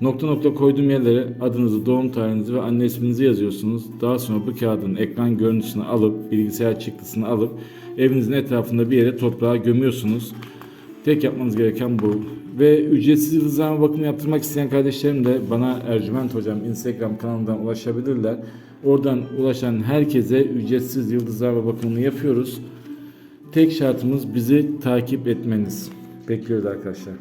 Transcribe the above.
Nokta nokta koyduğum yerlere adınızı, doğum tarihinizi ve anne isminizi yazıyorsunuz. Daha sonra bu kağıdın ekran görüntüsünü alıp, bilgisayar çıktısını alıp evinizin etrafında bir yere toprağa gömüyorsunuz. Tek yapmanız gereken bu. Ve ücretsiz yıldızlama bakımı yaptırmak isteyen kardeşlerim de bana Ercüment Hocam Instagram kanalından ulaşabilirler. Oradan ulaşan herkese ücretsiz yıldızlama bakımını yapıyoruz. Tek şartımız bizi takip etmeniz. Bekliyoruz arkadaşlar.